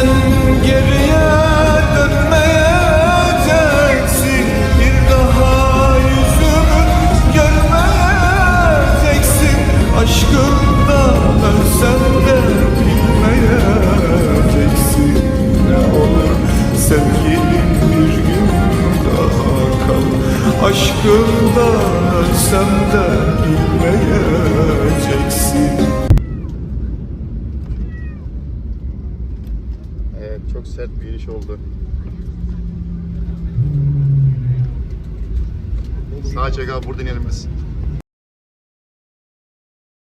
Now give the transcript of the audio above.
sen geriye dönmeyeceksin. Bir daha yüzümü görmeyeceksin. Aşkından ölsem de bilmeyeceksin. Ne olur sevgilim bir gün daha kal. Aşkından ölsem de bilmeyeceksin. Evet çok sert bir iniş oldu. Sağa çek abi buradan inelim biz.